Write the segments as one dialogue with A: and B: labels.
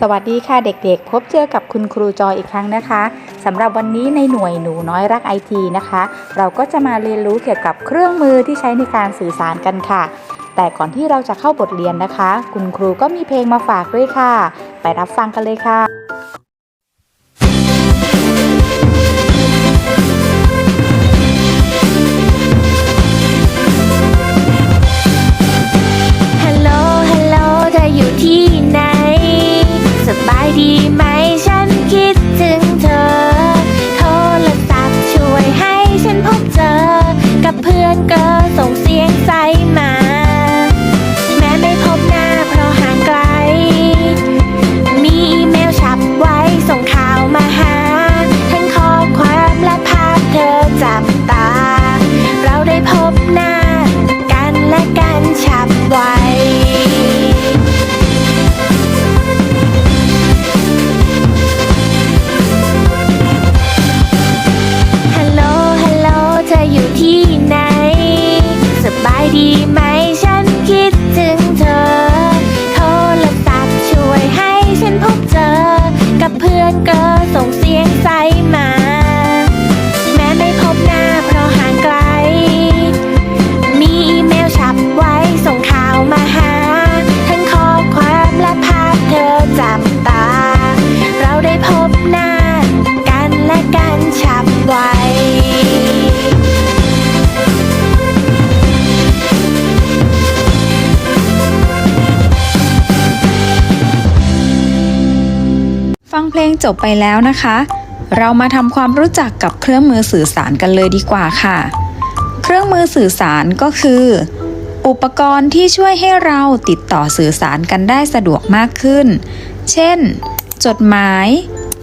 A: สวัสดีค่ะเด็กๆ พบเจอกับคุณครูจอยอีกครั้งนะคะสำหรับวันนี้ในหน่วยหนูน้อยรักไอทีนะคะ เราก็จะมาเรียนรู้เกี่ยวกับเครื่องมือที่ใช้ในการสื่อสารกันค่ะ แต่ก่อนที่เราจะเข้าบทเรียนนะคะ คุณครูก็มีเพลงมาฝากด้วยค่ะ ไปรับฟังกันเลยค่ะ
B: สบา
C: ฟังเพลงจบไปแล้วนะคะ เรามาทำความรู้จักกับเครื่องมือสื่อสารกันเลยดีกว่าค่ะ เครื่องมือสื่อสารก็คือ อุปกรณ์ที่ช่วยให้เราติดต่อสื่อสารกันได้สะดวกมากขึ้น เช่น จดหมาย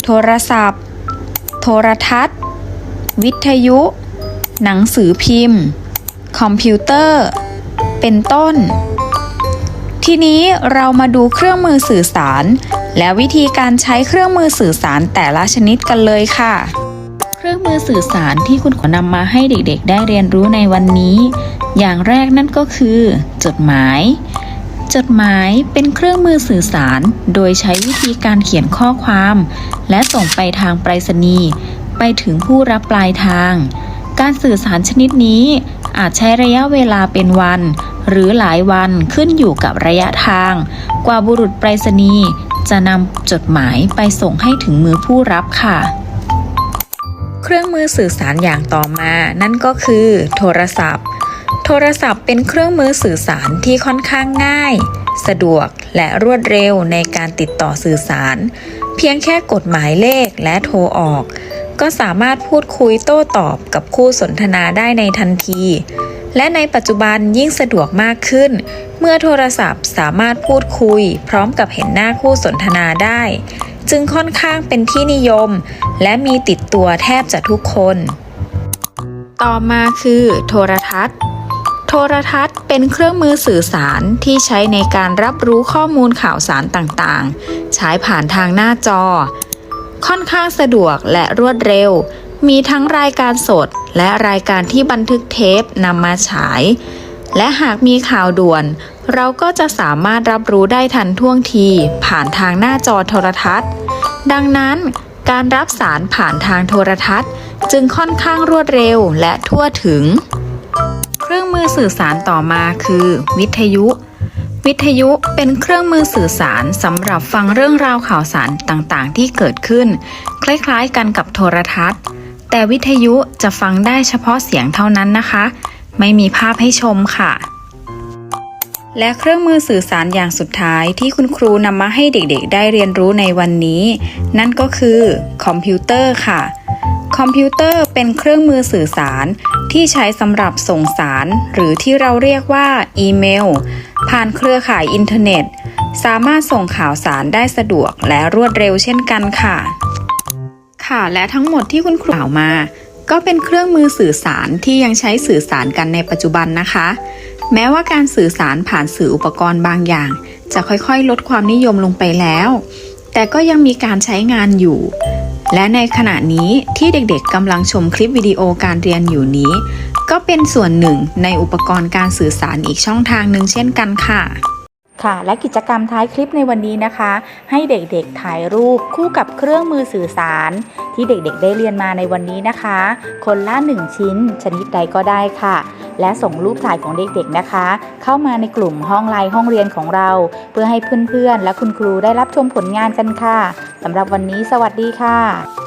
C: โทรศัพท์ โทรทัศน์ วิทยุ หนังสือพิมพ์ คอมพิวเตอร์ เป็นต้นทีนี้เรามาดูเครื่องมือสื่อสาร และวิธีการใช้เครื่องมือสื่อสารแต่ละชนิดกันเลยค่ะ เครื่องมือสื่อสารที่คุณขอนำมาให้เด็กๆ ได้เรียนรู้ในวันนี้ อย่างแรกนั่นก็คือ จดหมาย จดหมายเป็นเครื่องมือสื่อสาร โดยใช้วิธีการเขียนข้อความ และส่งไปทางไปรษณีย์ไปถึงผู้รับปลายทาง การสื่อสารชนิดนี้อาจใช้ระยะเวลาเป็นวัน หรือหลายวันขึ้นอยู่กับระยะทาง กว่าบุรุษไปรษณีย์ จะนำจดหมายไปส่งให้ถึงมือผู้รับค่ะ เครื่องมือสื่อสารอย่างต่อมา นั่นก็คือ โทรศัพท์ โทรศัพท์เป็นเครื่องมือสื่อสารที่ค่อนข้างง่าย สะดวกและรวดเร็วในการติดต่อสื่อสาร เพียงแค่กดหมายเลขและโทรออก ก็สามารถพูดคุยโต้ตอบกับคู่สนทนาได้ในทันที และในปัจจุบันยิ่งสะดวกมากขึ้น เมื่อโทรศัพท์สามารถพูดคุย พร้อมกับเห็นหน้าคู่สนทนาได้ จึงค่อนข้างเป็นที่นิยม และมีติดตัวแทบจะทุกคน ต่อมาคือ โทรทัศน์ โทรทัศน์เป็นเครื่องมือสื่อสารที่ใช้ในการรับรู้ข้อมูลข่าวสารต่างๆ ใช้ผ่านทางหน้าจอ ค่อนข้างสะดวกและรวดเร็ว มีทั้งรายการสดและรายการที่บันทึกเทปนำมาฉาย และหากมีข่าวด่วน เราก็จะสามารถรับรู้ได้ทันท่วงทีผ่านทางหน้าจอโทรทัศน์ ดังนั้นการรับสารผ่านทางโทรทัศน์ จึงค่อนข้างรวดเร็วและทั่วถึง เครื่องมือสื่อสารต่อมาคือ วิทยุ วิทยุเป็นเครื่องมือสื่อสารสำหรับฟังเรื่องราวข่าวสารต่างๆ ที่เกิดขึ้น คล้ายๆกันกับโทรทัศน์ แต่วิทยุจะฟังได้เฉพาะเสียงเท่านั้นนะคะ ไม่มีภาพให้ชมค่ะ และเครื่องมือสื่อสารอย่างสุดท้ายที่คุณครูนำมาให้เด็กๆ ได้เรียนรู้ในวันนี้ นั่นก็คือคอมพิวเตอร์ค่ะคอมพิวเตอร์เป็นเครื่องมือสื่อสารที่ใช้สำหรับส่งสาร หรือที่เราเรียกว่าอีเมล ผ่านเครือข่ายอินเทอร์เน็ต สามารถส่งข่าวสารได้สะดวกและรวดเร็วเช่นกันค่ะ ค่ะ และทั้งหมดที่คุณครูกล่าวมา ก็เป็นเครื่องมือสื่อสารที่ยังใช้สื่อสารกันในปัจจุบันนะคะ แม้ว่าการสื่อสารผ่านสื่ออุปกรณ์บางอย่าง จะค่อยๆ ลดความนิยมลงไปแล้ว แต่ก็ยังมีการใช้งานอยู่ และในขณะนี้ที่เด็กๆกำลังชมคลิปวิดีโอการเรียนอยู่นี้ ก็เป็นส่วนหนึ่งในอุปกรณ์การสื่อสารอีกช่องทางหนึ่งเช่นกันค่ะ
A: ค่ะ และกิจกรรมท้ายคลิปในวันนี้นะคะ ให้เด็กๆถ่ายรูปคู่กับเครื่องมือสื่อสาร ที่เด็กๆได้เรียนมาในวันนี้นะคะ คนละ 1 ชิ้น ชนิดใดก็ได้ค่ะ และส่งรูปถ่ายของเด็กๆนะคะ เข้ามาในกลุ่มห้องไลน์ห้องเรียนของเรา เพื่อให้เพื่อนๆ และคุณครูได้รับชมผลงานกันค่ะสำหรับวันนี้สวัสดีค่ะ